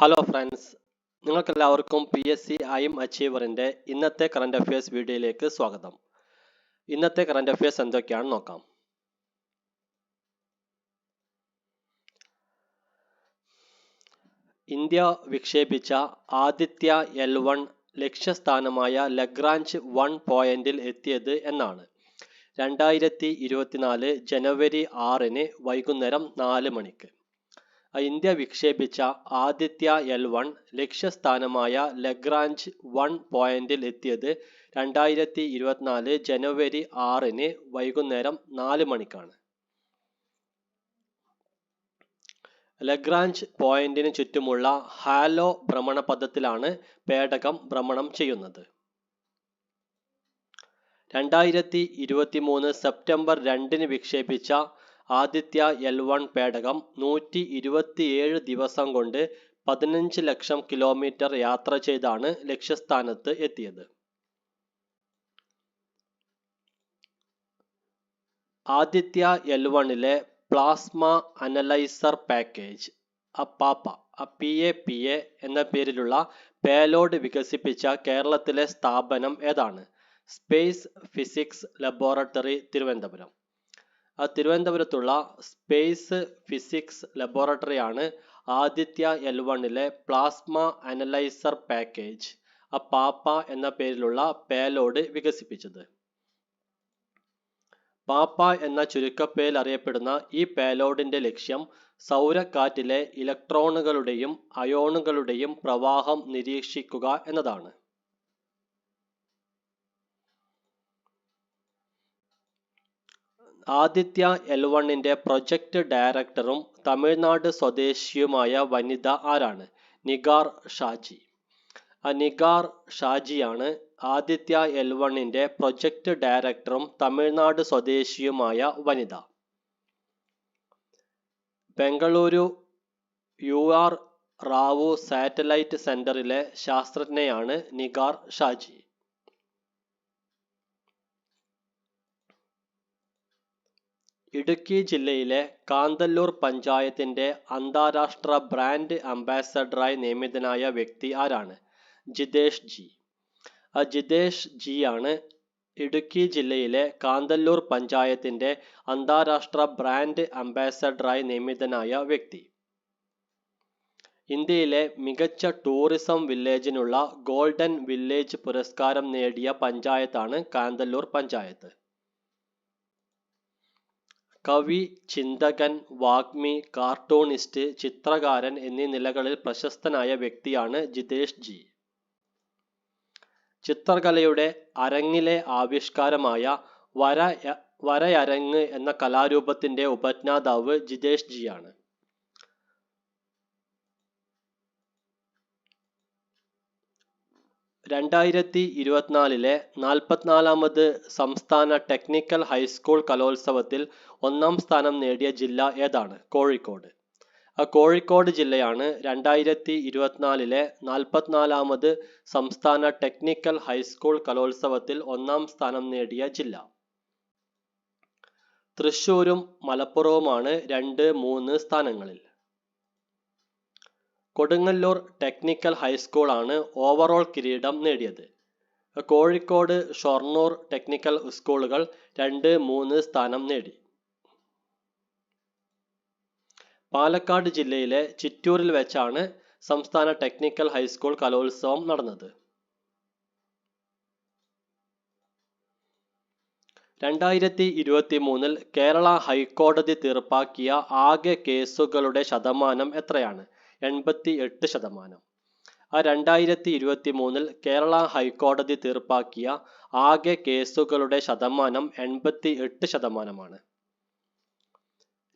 Hello friends നിങ്ങൾക്കെല്ലാവർക്കും P S C aim അച്ചീവറിന്റെ ഇന്നത്തെ കറണ്ട് അഫയേഴ്സ് വീഡിയോയിലേക്ക് സ്വാഗതം. ഇന്നത്തെ കറണ്ട് അഫയേഴ്സ് എന്തൊക്കെയാണെന്ന് നോക്കാം. ഇന്ത്യ വിക്ഷേപിച്ച ആദിത്യ എൽ വൺ ലക്ഷ്യസ്ഥാനമായ ലഗ്രാഞ്ച് വൺ പോയിന്റിൽ എത്തിയത് എന്നാണ്. രണ്ടായിരത്തി ഇരുപത്തിനാല് ജനുവരി ആറിന് വൈകുന്നേരം നാല് മണിക്ക്. ഇന്ത്യ വിക്ഷേപിച്ച ആദിത്യ എൽ വൺ ലക്ഷ്യസ്ഥാനമായ ലഗ്രാഞ്ച് വൺ പോയിന്റിൽ എത്തിയത് രണ്ടായിരത്തി ഇരുപത്തിനാല് ജനുവരി ആറിന് വൈകുന്നേരം നാല് മണിക്കാണ്. ലഗ്രാഞ്ച് പോയിന്റിന് ചുറ്റുമുള്ള ഹാലോ ഭ്രമണപഥത്തിലാണ് പേടകം ഭ്രമണം ചെയ്യുന്നത്. രണ്ടായിരത്തി ഇരുപത്തി മൂന്ന് സെപ്റ്റംബർ രണ്ടിന് വിക്ഷേപിച്ച ആദിത്യ എൽ വൺ പേടകം നൂറ്റി ഇരുപത്തിയേഴ് ദിവസം കൊണ്ട് പതിനഞ്ച് ലക്ഷം കിലോമീറ്റർ യാത്ര ചെയ്താണ് ലക്ഷ്യസ്ഥാനത്ത് എത്തിയത്. ആദിത്യ എൽ വണ്ണിലെ പ്ലാസ്മ അനലൈസർ പാക്കേജ് അപ്പാപ്പ പി എ പി എ എന്ന പേരിലുള്ള പേലോഡ് വികസിപ്പിച്ച കേരളത്തിലെ സ്ഥാപനം ഏതാണ്? Space physics laboratory Thiruvananthapuram. തിരുവനന്തപുരത്തുള്ള സ്പേസ് ഫിസിക്സ് ലബോറട്ടറിയാണ് ആദിത്യ എൽ വണ്ണിലെ പ്ലാസ്മ അനലൈസർ പാക്കേജ് പാപ്പ എന്ന പേരിലുള്ള പേലോഡ് വികസിപ്പിച്ചത്. പാപ്പ എന്ന ചുരുക്കപ്പേരിൽ അറിയപ്പെടുന്ന ഈ പേലോഡിന്റെ ലക്ഷ്യം സൗരക്കാറ്റിലെ ഇലക്ട്രോണുകളുടെയും അയോണുകളുടെയും പ്രവാഹം നിരീക്ഷിക്കുക എന്നതാണ്. ആദിത്യ എൽ വണ്ണിന്റെ പ്രൊജക്ട് ഡയറക്ടറും തമിഴ്നാട് സ്വദേശിയുമായ വനിത ആരാണ്? നിഗാർ ഷാജി. നിഗാർ ഷാജിയാണ് ആദിത്യ എൽ വണ്ണിന്റെ പ്രൊജക്ട് ഡയറക്ടറും തമിഴ്നാട് സ്വദേശിയുമായ വനിത. Bengaluru U R Rao satellite സെന്ററിലെ ശാസ്ത്രജ്ഞയാണ് നിഗാർ ഷാജി. ഇടുക്കി ജില്ലയിലെ കാന്തല്ലൂർ പഞ്ചായത്തിന്റെ അന്താരാഷ്ട്ര ബ്രാൻഡ് അംബാസഡറായി നിയമിതനായ വ്യക്തി ആരാണ്? ജിതേഷ് ജി. ജിതേഷ് ജി ആണ് ഇടുക്കി ജില്ലയിലെ കാന്തല്ലൂർ പഞ്ചായത്തിന്റെ അന്താരാഷ്ട്ര ബ്രാൻഡ് അംബാസഡറായി നിയമിതനായ വ്യക്തി. ഇന്ത്യയിലെ മികച്ച ടൂറിസം വില്ലേജിനുള്ള ഗോൾഡൻ വില്ലേജ് പുരസ്കാരം നേടിയ പഞ്ചായത്താണ് കാന്തല്ലൂർ പഞ്ചായത്ത്. കവി ചിന്തകൻ വാഗ്മി കാർട്ടൂണിസ്റ്റ് ചിത്രകാരൻ എന്നീ നിലകളിൽ പ്രശസ്തനായ വ്യക്തിയാണ് ജിതേഷ് ജി ചിത്രകലയുടെ അരങ്ങിലെ ആവിഷ്കാരമായ വര വരയരങ്ങ് എന്ന കലാരൂപത്തിന്റെ ഉപജ്ഞാതാവ് ജിതേഷ് ജിയാണ് രണ്ടായിരത്തി ഇരുപത്തിനാലിലെ നാൽപ്പത്തിനാലാമത് സംസ്ഥാന ടെക്നിക്കൽ ഹൈസ്കൂൾ കലോത്സവത്തിൽ ഒന്നാം സ്ഥാനം നേടിയ ജില്ല ഏതാണ്? കോഴിക്കോട്. ആ കോഴിക്കോട് ജില്ലയാണ് രണ്ടായിരത്തി ഇരുപത്തിനാലിലെ നാൽപ്പത്തിനാലാമത് സംസ്ഥാന ടെക്നിക്കൽ ഹൈസ്കൂൾ കലോത്സവത്തിൽ ഒന്നാം സ്ഥാനം നേടിയ ജില്ല. തൃശൂരും മലപ്പുറവുമാണ് രണ്ട് മൂന്ന് സ്ഥാനങ്ങളിൽ. കൊടുങ്ങല്ലൂർ ടെക്നിക്കൽ ഹൈസ്കൂളാണ് ഓവറോൾ കിരീടം നേടിയത്. കോഴിക്കോട് ഷൊർണൂർ ടെക്നിക്കൽ സ്കൂളുകൾ രണ്ട് മൂന്ന് സ്ഥാനം നേടി. പാലക്കാട് ജില്ലയിലെ ചിറ്റൂരിൽ വെച്ചാണ് സംസ്ഥാന ടെക്നിക്കൽ ഹൈസ്കൂൾ കലോത്സവം നടന്നത്. രണ്ടായിരത്തി ഇരുപത്തി മൂന്നിൽ കേരള ഹൈക്കോടതി തീർപ്പാക്കിയ ആകെ കേസുകളുടെ ശതമാനം എത്രയാണ്? എൺപത്തി എട്ട് ശതമാനം. ആ രണ്ടായിരത്തി ഇരുപത്തി മൂന്നിൽ കേരള ഹൈക്കോടതി തീർപ്പാക്കിയ ആകെ കേസുകളുടെ ശതമാനം എൺപത്തി എട്ട് ശതമാനമാണ്.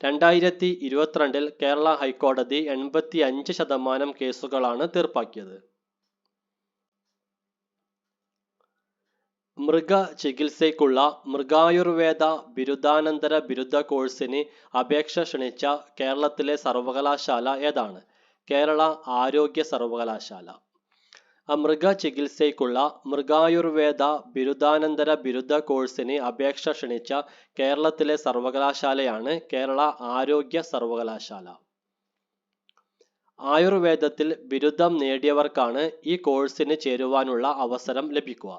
രണ്ടായിരത്തി ഇരുപത്തിരണ്ടിൽ കേരള ഹൈക്കോടതി എൺപത്തി അഞ്ച് ശതമാനം കേസുകളാണ് തീർപ്പാക്കിയത്. മൃഗ ചികിത്സയ്ക്കുള്ള മൃഗായുർവേദ ബിരുദാനന്തര ബിരുദ കോഴ്സിന് അപേക്ഷ ക്ഷണിച്ച കേരളത്തിലെ സർവകലാശാല ഏതാണ്? കേരള ആരോഗ്യ സർവകലാശാല. മൃഗ ചികിത്സയ്ക്കുള്ള മൃഗായുർവേദ ബിരുദാനന്തര ബിരുദ കോഴ്സിന് അപേക്ഷ ക്ഷണിച്ച കേരളത്തിലെ സർവകലാശാലയാണ് കേരള ആരോഗ്യ സർവകലാശാല. ആയുർവേദത്തിൽ ബിരുദം നേടിയവർക്കാണ് ഈ കോഴ്സിന് ചേരുവാനുള്ള അവസരം ലഭിക്കുക.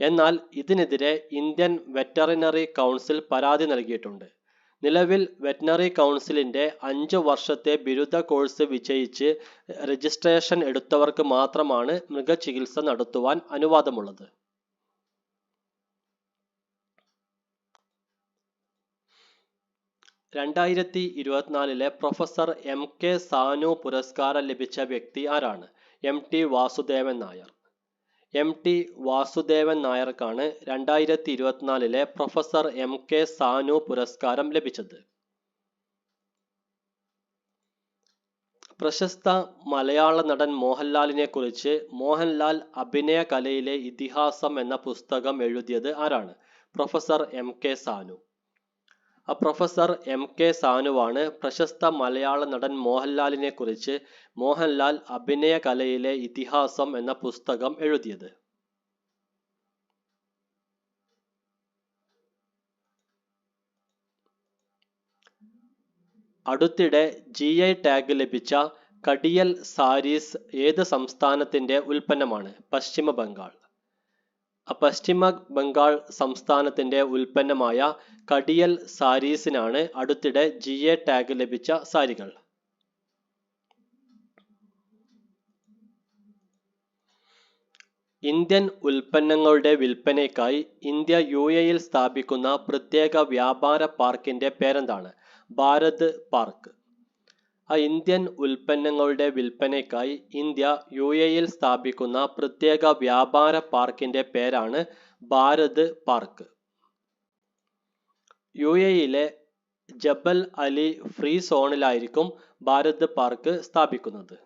എന്നാൽ ഇതിനെതിരെ ഇന്ത്യൻ വെറ്ററിനറി കൗൺസിൽ പരാതി നൽകിയിട്ടുണ്ട്. നിലവിൽ വെറ്റിനറി കൗൺസിലിന്റെ അഞ്ച് വർഷത്തെ ബിരുദ കോഴ്സ് വിജയിച്ച് രജിസ്ട്രേഷൻ എടുത്തവർക്ക് മാത്രമാണ് മൃഗചികിത്സ നടത്തുവാൻ അനുവാദമുള്ളത്. രണ്ടായിരത്തി ഇരുപത്തിനാലിലെ പ്രൊഫസർ എം കെ സാനു പുരസ്കാരം ലഭിച്ച വ്യക്തി ആരാണ്? M T Vasudevan Nair. M T Vasudevan നായർക്കാണ് രണ്ടായിരത്തി ഇരുപത്തിനാലിലെ പ്രൊഫസർ എം കെ സാനു പുരസ്കാരം ലഭിച്ചത്. പ്രശസ്ത മലയാള നടൻ മോഹൻലാലിനെ കുറിച്ച് മോഹൻലാൽ അഭിനയ കലയിലെ ഇതിഹാസം എന്ന പുസ്തകം എഴുതിയത് ആരാണ്? Professor M K Sanu. Professor M K സാനുവാണ് പ്രശസ്ത മലയാള നടൻ മോഹൻലാലിനെ കുറിച്ച് മോഹൻലാൽ അഭിനയ കലയിലെ ഇതിഹാസം എന്ന പുസ്തകം എഴുതിയത്. അടുത്തിടെ ജി ഐ ടാഗ് ലഭിച്ച കടിയൽ സാരീസ് ഏത് സംസ്ഥാനത്തിന്റെ ഉൽപ്പന്നമാണ്? പശ്ചിമ ബംഗാൾ പശ്ചിമ ബംഗാൾ സംസ്ഥാനത്തിന്റെ ഉൽപ്പന്നമായ കടിയൽ സാരീസിനാണ് അടുത്തിടെ ജി എ ടാഗ് ലഭിച്ച സാരികൾ. ഇന്ത്യൻ ഉൽപ്പന്നങ്ങളുടെ വിൽപ്പനയ്ക്കായി ഇന്ത്യ യു എയിൽ സ്ഥാപിക്കുന്ന പ്രത്യേക വ്യാപാര പാർക്കിന്റെ പേരെന്താണ്? ഭാരത് പാർക്ക്. ഇന്ത്യൻ ഉൽപ്പന്നങ്ങളുടെ വിൽപ്പനയ്ക്കായി ഇന്ത്യ യു എയിൽ സ്ഥാപിക്കുന്ന പ്രത്യേക വ്യാപാര പാർക്കിന്റെ പേരാണ് ഭാരത് പാർക്ക്. യു എയിലെ ജബൽ അലി ഫ്രീ സോണിലായിരിക്കും ഭാരത് പാർക്ക് സ്ഥാപിക്കുന്നത്.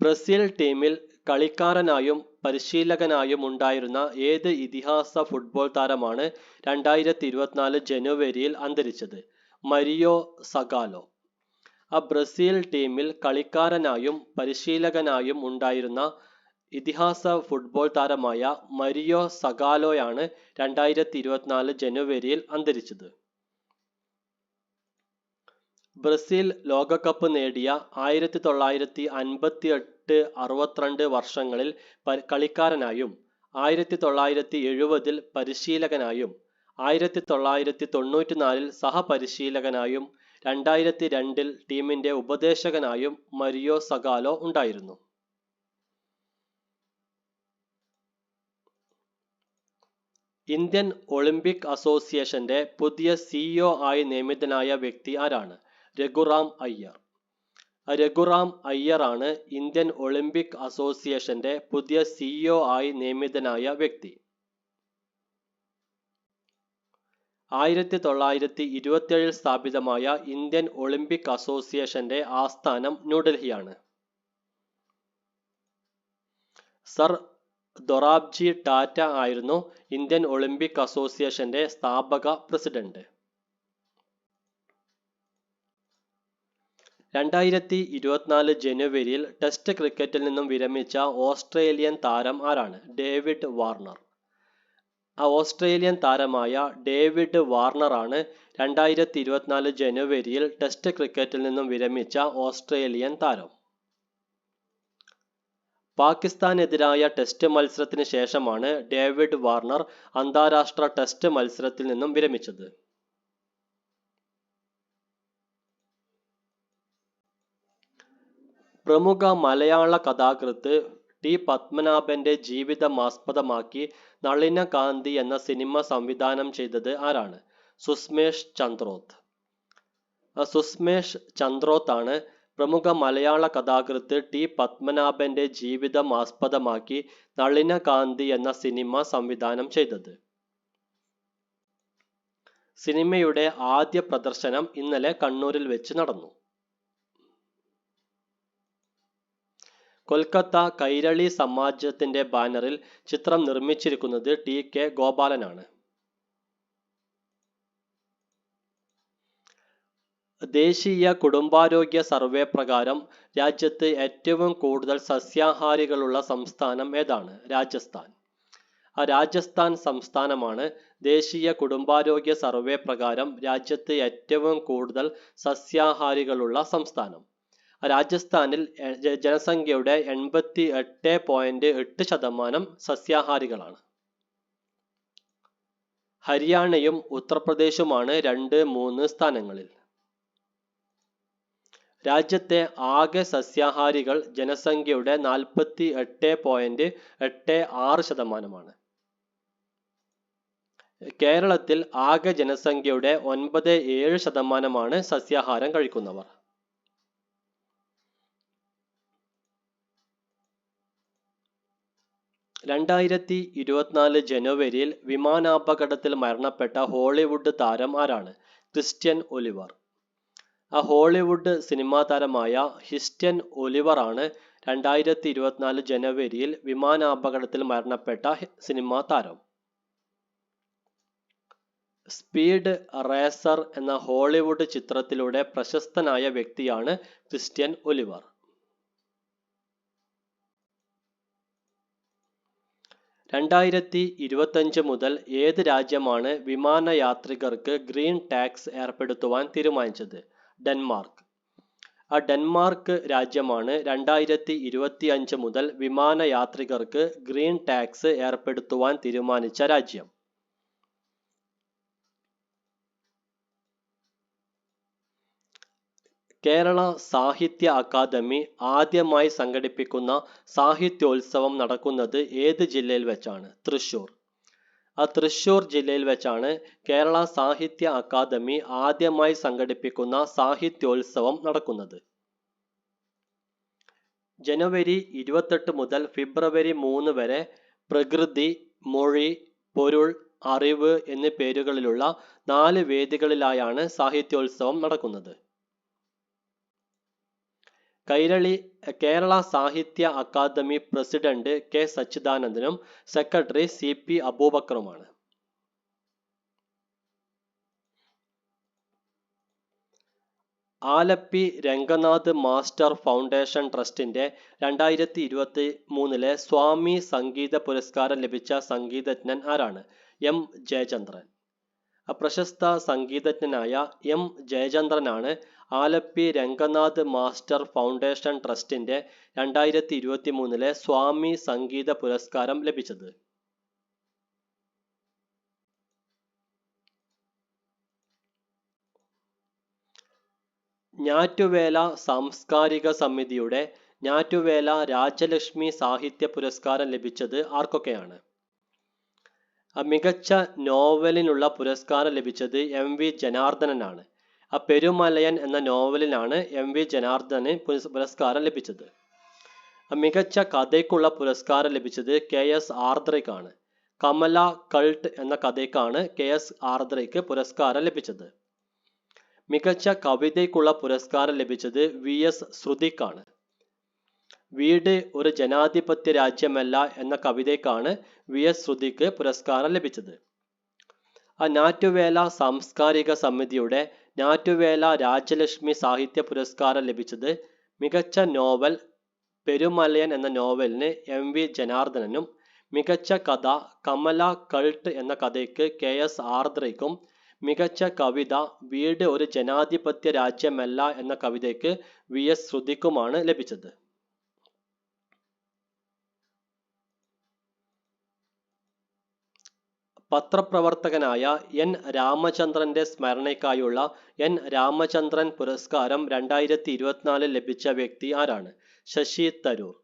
ബ്രസീൽ ടീമിൽ കളിക്കാരനായും പരിശീലകനായും ഉണ്ടായിരുന്ന ഏത് ഇതിഹാസ ഫുട്ബോൾ താരമാണ് രണ്ടായിരത്തി ഇരുപത്തിനാല് ജനുവരിയിൽ അന്തരിച്ചത്? Mario Zagallo. ആ ബ്രസീൽ ടീമിൽ കളിക്കാരനായും പരിശീലകനായും ഉണ്ടായിരുന്ന ഇതിഹാസ ഫുട്ബോൾ താരമായ മരിയോ സഗാലോയാണ് രണ്ടായിരത്തി ഇരുപത്തിനാല് ജനുവരിയിൽ അന്തരിച്ചത്. ബ്രസീൽ ലോകകപ്പ് നേടിയ ആയിരത്തി തൊള്ളായിരത്തി അൻപത്തി എട്ട് അറുപത്തിരണ്ട് വർഷങ്ങളിൽ കളിക്കാരനായും ആയിരത്തി തൊള്ളായിരത്തി എഴുപതിൽ പരിശീലകനായും ആയിരത്തി തൊള്ളായിരത്തി തൊണ്ണൂറ്റിനാലിൽ സഹപരിശീലകനായും രണ്ടായിരത്തി രണ്ടിൽ ടീമിന്റെ ഉപദേശകനായും മരിയോ സഗാലോ ഉണ്ടായിരുന്നു. ഇന്ത്യൻ ഒളിമ്പിക് അസോസിയേഷന്റെ പുതിയ സിഇഒ ആയി നിയമിതനായ വ്യക്തി ആരാണ്? രഘുറാം അയ്യർ. രഘുറാം അയ്യറാണ് ഇന്ത്യൻ ഒളിമ്പിക് അസോസിയേഷന്റെ പുതിയ സിഇഒ ആയി നിയമിതനായ വ്യക്തി. ആയിരത്തി തൊള്ളായിരത്തി ഇരുപത്തിയേഴിൽ സ്ഥാപിതമായ ഇന്ത്യൻ ഒളിമ്പിക് അസോസിയേഷന്റെ ആസ്ഥാനം ന്യൂഡൽഹിയാണ്. സർ ദൊറാബ്ജി ടാറ്റ ആയിരുന്നു ഇന്ത്യൻ ഒളിമ്പിക് അസോസിയേഷന്റെ സ്ഥാപക പ്രസിഡന്റ്. രണ്ടായിരത്തി ഇരുപത്തിനാല് ജനുവരിയിൽ ടെസ്റ്റ് ക്രിക്കറ്റിൽ നിന്നും വിരമിച്ച ഓസ്ട്രേലിയൻ താരം ആരാണ്? David Warner. ആ ഓസ്ട്രേലിയൻ താരമായ ഡേവിഡ് വാർണർ ആണ് രണ്ടായിരത്തി ഇരുപത്തിനാല് ജനുവരിയിൽ ടെസ്റ്റ് ക്രിക്കറ്റിൽ നിന്നും വിരമിച്ച ഓസ്ട്രേലിയൻ താരം. പാകിസ്ഥാനെതിരായ ടെസ്റ്റ് മത്സരത്തിന് ശേഷമാണ് ഡേവിഡ് വാർണർ അന്താരാഷ്ട്ര ടെസ്റ്റ് മത്സരത്തിൽ നിന്നും വിരമിച്ചത്. പ്രമുഖ മലയാള കഥാകൃത്ത് ടി പത്മനാഭന്റെ ജീവിതം ആസ്പദമാക്കി നളിനകാന്തി എന്ന സിനിമ സംവിധാനം ചെയ്തത് ആരാണ്? സുസ്മേഷ് ചന്ദ്രോത്ത്. സുസ്മേഷ് ചന്ദ്രോത്ത് ആണ് പ്രമുഖ മലയാള കഥാകൃത്ത് ടി പത്മനാഭന്റെ ജീവിതം ആസ്പദമാക്കി നളിനകാന്തി എന്ന സിനിമ സംവിധാനം ചെയ്തത്. സിനിമയുടെ ആദ്യ പ്രദർശനം ഇന്നലെ കണ്ണൂരിൽ വെച്ച് നടന്നു. കൊൽക്കത്ത കൈരളി സമാജത്തിന്റെ ബാനറിൽ ചിത്രം നിർമ്മിച്ചിരിക്കുന്നത് ടി കെ ഗോപാലനാണ്. ദേശീയ കുടുംബാരോഗ്യ സർവേ പ്രകാരം രാജ്യത്ത് ഏറ്റവും കൂടുതൽ സസ്യാഹാരികളുള്ള സംസ്ഥാനം ഏതാണ്? രാജസ്ഥാൻ. ആ രാജസ്ഥാൻ സംസ്ഥാനമാണ് ദേശീയ കുടുംബാരോഗ്യ സർവേ പ്രകാരം രാജ്യത്ത് ഏറ്റവും കൂടുതൽ സസ്യാഹാരികളുള്ള സംസ്ഥാനം. രാജസ്ഥാനിൽ ജനസംഖ്യയുടെ എൺപത്തി എട്ട് പോയിന്റ് എട്ട് ശതമാനം സസ്യാഹാരികളാണ്. ഹരിയാനയും ഉത്തർപ്രദേശുമാണ് രണ്ട് മൂന്ന് സ്ഥാനങ്ങളിൽ. രാജ്യത്തെ ആകെ സസ്യാഹാരികൾ ജനസംഖ്യയുടെ നാൽപ്പത്തി എട്ട് പോയിന്റ് എട്ട് ആറ് ശതമാനമാണ്. കേരളത്തിൽ ആകെ ജനസംഖ്യയുടെ ഒൻപത് ഏഴ് ശതമാനമാണ് സസ്യാഹാരം കഴിക്കുന്നവർ. രണ്ടായിരത്തി ഇരുപത്തിനാല് ജനുവരിയിൽ വിമാനാപകടത്തിൽ മരണപ്പെട്ട ഹോളിവുഡ് താരം ആരാണ്? Christian Oliver. ആ ഹോളിവുഡ് സിനിമാ താരമായ ഹിസ്റ്റ്യൻ ഒലിവർ ആണ് രണ്ടായിരത്തി ഇരുപത്തിനാല് ജനുവരിയിൽ വിമാനാപകടത്തിൽ മരണപ്പെട്ട സിനിമാ താരം. സ്പീഡ് റേസർ എന്ന ഹോളിവുഡ് ചിത്രത്തിലൂടെ പ്രശസ്തനായ വ്യക്തിയാണ് ക്രിസ്റ്റ്യൻ ഒലിവർ. രണ്ടായിരത്തി ഇരുപത്തഞ്ച് മുതൽ ഏത് രാജ്യമാണ് വിമാനയാത്രികർക്ക് ഗ്രീൻ ടാക്സ് ഏർപ്പെടുത്തുവാൻ തീരുമാനിച്ചത്? ഡെൻമാർക്ക്. ആ ഡെൻമാർക്ക് രാജ്യമാണ് രണ്ടായിരത്തി ഇരുപത്തി അഞ്ച് മുതൽ വിമാനയാത്രികർക്ക് ഗ്രീൻ ടാക്സ് ഏർപ്പെടുത്തുവാൻ തീരുമാനിച്ച രാജ്യം. കേരള സാഹിത്യ അക്കാദമി ആദ്യമായി സംഘടിപ്പിക്കുന്ന സാഹിത്യോത്സവം നടക്കുന്നത് ഏത് ജില്ലയിൽ വെച്ചാണ്? തൃശൂർ ആ തൃശൂർ ജില്ലയിൽ വെച്ചാണ് കേരള സാഹിത്യ അക്കാദമി ആദ്യമായി സംഘടിപ്പിക്കുന്ന സാഹിത്യോത്സവം നടക്കുന്നത്. ജനുവരി ഇരുപത്തെട്ട് മുതൽ ഫെബ്രുവരി മൂന്ന് വരെ പ്രകൃതി മൊഴി പൊരുൾ അറിവ് എന്നീ പേരുകളിലുള്ള നാല് വേദികളിലായാണ് സാഹിത്യോത്സവം നടക്കുന്നത്. Kairali Kerala Sahitya academy president K സച്ചിദാനന്ദനും സെക്രട്ടറി സി പി അബൂബക്കറുമാണ്. ആലപ്പി രംഗനാഥ് മാസ്റ്റർ ഫൗണ്ടേഷൻ ട്രസ്റ്റിന്റെ രണ്ടായിരത്തി ഇരുപത്തി മൂന്നിലെ സ്വാമി സംഗീത പുരസ്കാരം ലഭിച്ച സംഗീതജ്ഞൻ ആരാണ്? എം. ജയചന്ദ്രൻ. പ്രശസ്ത സംഗീതജ്ഞനായ എം. ജയചന്ദ്രനാണ് ആലപ്പി രംഗനാഥ് മാസ്റ്റർ ഫൗണ്ടേഷൻ ട്രസ്റ്റിന്റെ രണ്ടായിരത്തി ഇരുപത്തി മൂന്നിലെ സ്വാമി സംഗീത പുരസ്കാരം ലഭിച്ചത്. ഞാറ്റുവേല സാംസ്കാരിക സമിതിയുടെ ഞാറ്റുവേല രാജലക്ഷ്മി സാഹിത്യ പുരസ്കാരം ലഭിച്ചത് ആർക്കൊക്കെയാണ്? മികച്ച നോവലിനുള്ള പുരസ്കാരം ലഭിച്ചത് എം വി ജനാർദ്ദനനാണ്. ആ പെരുമലയൻ എന്ന നോവലിനാണ് എം വി ജനാർദ്ദന് പുരസ്കാരം ലഭിച്ചത്. മികച്ച കഥയ്ക്കുള്ള പുരസ്കാരം ലഭിച്ചത് കെ എസ് ആർദ്രയ്ക്കാണ്. കമല കൾട്ട് എന്ന കഥയ്ക്കാണ് കെ എസ് ആർദ്രയ്ക്ക് പുരസ്കാരം ലഭിച്ചത്. മികച്ച കവിതയ്ക്കുള്ള പുരസ്കാരം ലഭിച്ചത് വി എസ് ശ്രുതിക്കാണ്. വീട് ഒരു ജനാധിപത്യ രാജ്യമല്ല എന്ന കവിതയ്ക്കാണ് വി എസ് ശ്രുതിക്ക് പുരസ്കാരം ലഭിച്ചത്. ആ നാറ്റുവേല സാംസ്കാരിക സമിതിയുടെ ഞാറ്റുവേല രാജലക്ഷ്മി സാഹിത്യ പുരസ്കാരം ലഭിച്ചത് മികച്ച നോവൽ പെരുമലയൻ എന്ന നോവലിന് എം വി ജനാർദ്ദനനും മികച്ച കഥ കമല കൾട്ട് എന്ന കഥയ്ക്ക് കെ എസ് ആർദ്രയ്ക്കും മികച്ച കവിത വീട് ഒരു ജനാധിപത്യ രാജ്യമല്ല എന്ന കവിതയ്ക്ക് വി എസ് ശ്രുതിക്കുമാണ് ലഭിച്ചത്. പത്രപ്രവർത്തകനായ എൻ രാമചന്ദ്രന്റെ സ്മരണയ്ക്കായുള്ള എൻ രാമചന്ദ്രൻ പുരസ്കാരം രണ്ടായിരത്തി ഇരുപത്തിനാലിൽ ലഭിച്ച വ്യക്തി ആരാണ്? ശശി തരൂർ.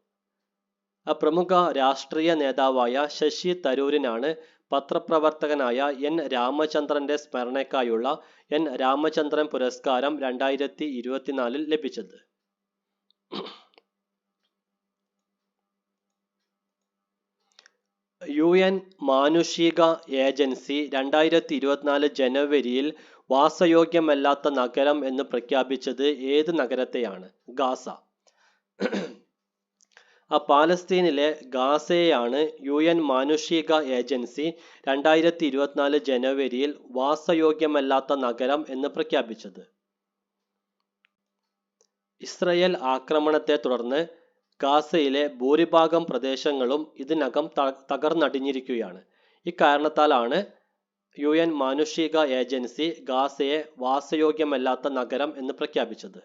പ്രമുഖ രാഷ്ട്രീയ നേതാവായ ശശി തരൂരിനാണ് പത്രപ്രവർത്തകനായ എൻ രാമചന്ദ്രന്റെ സ്മരണയ്ക്കായുള്ള എൻ രാമചന്ദ്രൻ പുരസ്കാരം രണ്ടായിരത്തി ഇരുപത്തിനാലിൽ ലഭിച്ചത്. യു എൻ മാനുഷിക ഏജൻസി രണ്ടായിരത്തി ഇരുപത്തിനാല് ജനുവരിയിൽ വാസയോഗ്യമല്ലാത്ത നഗരം എന്ന് പ്രഖ്യാപിച്ചത് ഏത് നഗരത്തെയാണ്? ഗാസ. ആ പാലസ്തീനിലെ ഗാസയെയാണ് യു എൻ മാനുഷിക ഏജൻസി രണ്ടായിരത്തി ഇരുപത്തിനാല് ജനുവരിയിൽ വാസയോഗ്യമല്ലാത്ത നഗരം എന്ന് പ്രഖ്യാപിച്ചത്. ഇസ്രയേൽ ആക്രമണത്തെ തുടർന്ന് ഗാസയിലെ ഭൂരിഭാഗം പ്രദേശങ്ങളും ഇതിനകം തകർന്നടിഞ്ഞിരിക്കുകയാണ്. ഇക്കാരണത്താലാണ് യു എൻ മാനുഷിക ഏജൻസി ഗാസയെ വാസയോഗ്യമല്ലാത്ത നഗരം എന്ന് പ്രഖ്യാപിച്ചത്.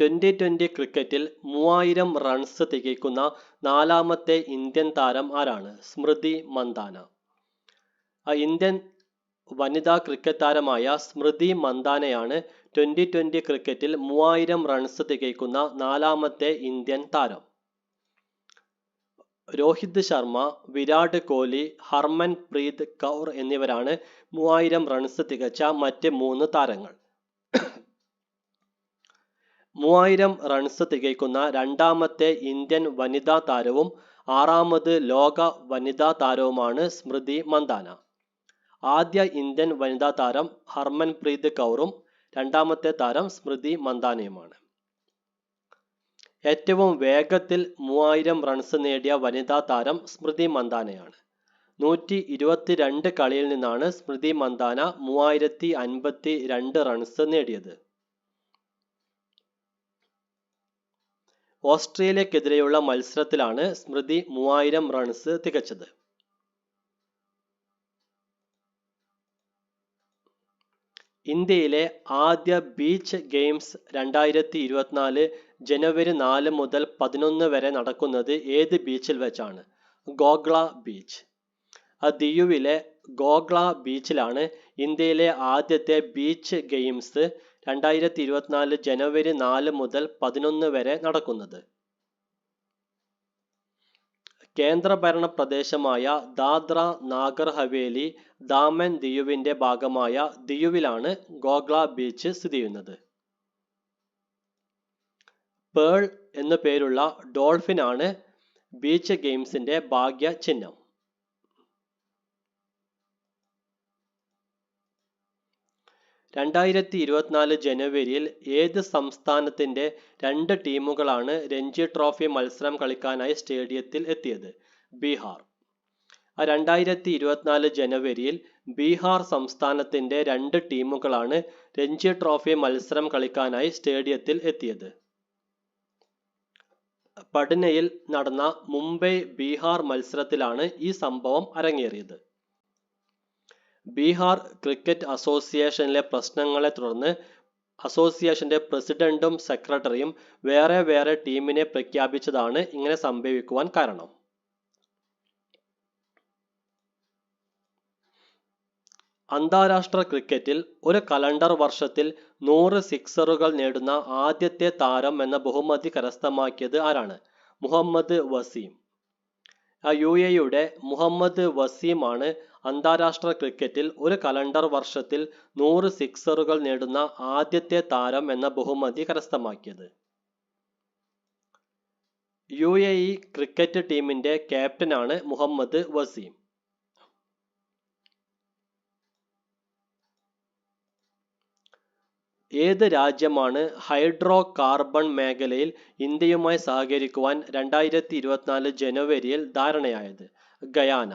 ട്വന്റി ട്വന്റി ക്രിക്കറ്റിൽ മൂവായിരം റൺസ് തികയ്ക്കുന്ന നാലാമത്തെ ഇന്ത്യൻ താരം ആരാണ്? സ്മൃതി മന്ദാന. ഇന്ത്യൻ വനിതാ ക്രിക്കറ്റ് താരമായ സ്മൃതി മന്ദാനയാണ് ട്വന്റി ട്വന്റി ക്രിക്കറ്റിൽ മൂവായിരം റൺസ് തികയ്ക്കുന്ന നാലാമത്തെ ഇന്ത്യൻ താരം. രോഹിത് ശർമ്മ വിരാട് കോഹ്ലി ഹർമൻ പ്രീത് കൗർ എന്നിവരാണ് മൂവായിരം റൺസ് തികച്ച മറ്റ് മൂന്ന് താരങ്ങൾ. മൂവായിരം റൺസ് തികയ്ക്കുന്ന രണ്ടാമത്തെ ഇന്ത്യൻ വനിതാ താരവും ആറാമത് ലോക വനിതാ താരവുമാണ് സ്മൃതി മന്ദാന. ആദ്യ ഇന്ത്യൻ വനിതാ താരം ഹർമൻപ്രീത് കൗറും രണ്ടാമത്തെ താരം സ്മൃതി മന്ദാനയുമാണ്. ഏറ്റവും വേഗത്തിൽ മൂവായിരം റൺസ് നേടിയ വനിതാ താരം സ്മൃതി മന്ദാനയാണ്. നൂറ്റി ഇരുപത്തിരണ്ട് കളിയിൽ നിന്നാണ് സ്മൃതി മന്ദാന മൂവായിരത്തി അൻപത്തി രണ്ട് റൺസ് നേടിയത്. ഓസ്ട്രേലിയക്കെതിരെയുള്ള മത്സരത്തിലാണ് സ്മൃതി മൂവായിരം റൺസ് തികച്ചത്. ഇന്ത്യയിലെ ആദ്യ ബീച്ച് ഗെയിംസ് രണ്ടായിരത്തി ഇരുപത്തിനാല് ജനുവരി നാല് മുതൽ പതിനൊന്ന് വരെ നടക്കുന്നത് ഏത് ബീച്ചിൽ വെച്ചാണ്? ഗോഗ്ല ബീച്ച് ദിയുവിലെ ഗോഗ്ല ബീച്ചിലാണ് ഇന്ത്യയിലെ ആദ്യത്തെ ബീച്ച് ഗെയിംസ് രണ്ടായിരത്തി ഇരുപത്തിനാല് ജനുവരി നാല് മുതൽ പതിനൊന്ന് വരെ നടക്കുന്നത്. കേന്ദ്രഭരണ പ്രദേശമായ ദാദ്ര നാഗർ ഹവേലി ദാമൻ ദിയുവിന്റെ ഭാഗമായ ദിയുവിലാണ് ഗോഗ്ല ബീച്ച് സ്ഥിതി ചെയ്യുന്നത് പേൾ എന്നു പേരുള്ള ഡോൾഫിൻ ആണ് ബീച്ച് ഗെയിംസിന്റെ ഭാഗ്യ ചിഹ്നം രണ്ടായിരത്തി ഇരുപത്തിനാല് ജനുവരിയിൽ ഏത് സംസ്ഥാനത്തിന്റെ രണ്ട് ടീമുകളാണ് രഞ്ജി ട്രോഫി മത്സരം കളിക്കാനായി സ്റ്റേഡിയത്തിൽ എത്തിയത്? ബീഹാർ. രണ്ടായിരത്തി ഇരുപത്തിനാല് ജനുവരിയിൽ ബീഹാർ സംസ്ഥാനത്തിന്റെ രണ്ട് ടീമുകളാണ് രഞ്ജി ട്രോഫി മത്സരം കളിക്കാനായി സ്റ്റേഡിയത്തിൽ എത്തിയത്. പട്നയിൽ നടന്ന മുംബൈ ബീഹാർ മത്സരത്തിലാണ് ഈ സംഭവം അരങ്ങേറിയത്. ബീഹാർ ക്രിക്കറ്റ് അസോസിയേഷനിലെ പ്രശ്നങ്ങളെ തുടർന്ന് അസോസിയേഷന്റെ പ്രസിഡന്റും സെക്രട്ടറിയും വേറെ വേറെ ടീമിനെ പ്രഖ്യാപിച്ചതാണ് ഇങ്ങനെ സംഭവിക്കുവാൻ കാരണം. അന്താരാഷ്ട്ര ക്രിക്കറ്റിൽ ഒരു കലണ്ടർ വർഷത്തിൽ നൂറ് സിക്സറുകൾ നേടുന്ന ആദ്യത്തെ താരം എന്ന ബഹുമതി കരസ്ഥമാക്കിയത് ആരാണ്? മുഹമ്മദ് വസീം. യു എയുടെ മുഹമ്മദ് വസീമാണ് അന്താരാഷ്ട്ര ക്രിക്കറ്റിൽ ഒരു കലണ്ടർ വർഷത്തിൽ നൂറ് സിക്സറുകൾ നേടുന്ന ആദ്യത്തെ താരം എന്ന ബഹുമതി കരസ്ഥമാക്കിയത്. യു എ ഇ ക്രിക്കറ്റ് ടീമിന്റെ ക്യാപ്റ്റനാണ് മുഹമ്മദ് വസീം. ഏത് രാജ്യമാണ് ഹൈഡ്രോ കാർബൺ മേഖലയിൽ ഇന്ത്യയുമായി സഹകരിക്കുവാൻ രണ്ടായിരത്തി ഇരുപത്തിനാല് ജനുവരിയിൽ ധാരണയായത്? ഗയാന.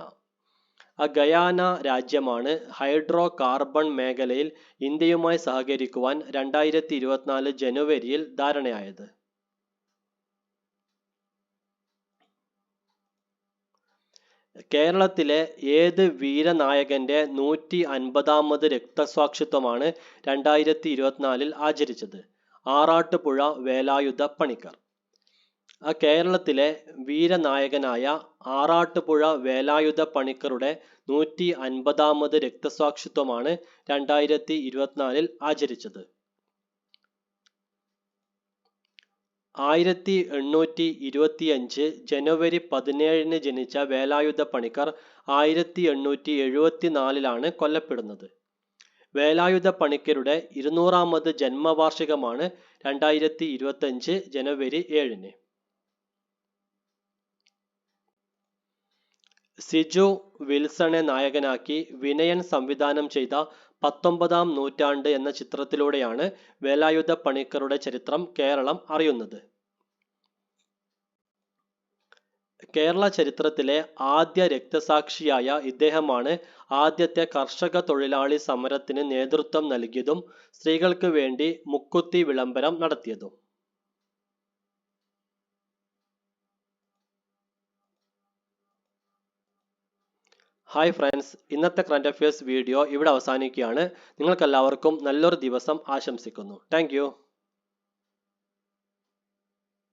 ഗയാന രാജ്യമാണ് ഹൈഡ്രോ കാർബൺ മേഖലയിൽ ഇന്ത്യയുമായി സഹകരിക്കുവാൻ രണ്ടായിരത്തി ഇരുപത്തിനാല് ജനുവരിയിൽ ധാരണയായത്. കേരളത്തിലെ ഏത് വീരനായകന്റെ നൂറ്റി അൻപതാമത് രക്തസാക്ഷിത്വമാണ് രണ്ടായിരത്തി ഇരുപത്തിനാലിൽ ആചരിച്ചത്? ആറാട്ടുപുഴ വേലായുധ പണിക്കർ. ആ കേരളത്തിലെ വീരനായകനായ ആറാട്ടുപുഴ വേലായുധ പണിക്കറുടെ നൂറ്റി അൻപതാമത് രക്തസാക്ഷിത്വമാണ് രണ്ടായിരത്തി ഇരുപത്തിനാലിൽ ആചരിച്ചത്. ആയിരത്തി എണ്ണൂറ്റി ഇരുപത്തിയഞ്ച് ജനുവരി പതിനേഴിന് ജനിച്ച വേലായുധ പണിക്കർ ആയിരത്തി എണ്ണൂറ്റി എഴുപത്തിനാലിലാണ് കൊല്ലപ്പെടുന്നത്. വേലായുധ പണിക്കരുടെ ഇരുന്നൂറാമത് ജന്മവാർഷികമാണ് രണ്ടായിരത്തി ഇരുപത്തഞ്ച് ജനുവരി ഏഴിന്. സിജു വിൽസണെ നായകനാക്കി വിനയൻ സംവിധാനം ചെയ്ത പത്തൊമ്പതാം നൂറ്റാണ്ട് എന്ന ചിത്രത്തിലൂടെയാണ് വേലായുധ പണിക്കരുടെ ചരിത്രം കേരളം അറിയുന്നത്. കേരള ചരിത്രത്തിലെ ആദ്യ രക്തസാക്ഷിയായ ഇദ്ദേഹമാണ് ആദ്യത്തെ കർഷക തൊഴിലാളി സമരത്തിന് നേതൃത്വം നൽകിയതും സ്ത്രീകൾക്ക് വേണ്ടി മുക്കുത്തി വിളംബരം നടത്തിയതും. ഹായ് ഫ്രണ്ട്സ് ഇന്നത്തെ കറണ്ട് അഫയേഴ്സ് വീഡിയോ ഇവിടെ അവസാനിക്കുകയാണ്. നിങ്ങൾക്കെല്ലാവർക്കും നല്ലൊരു ദിവസം ആശംസിക്കുന്നു. താങ്ക്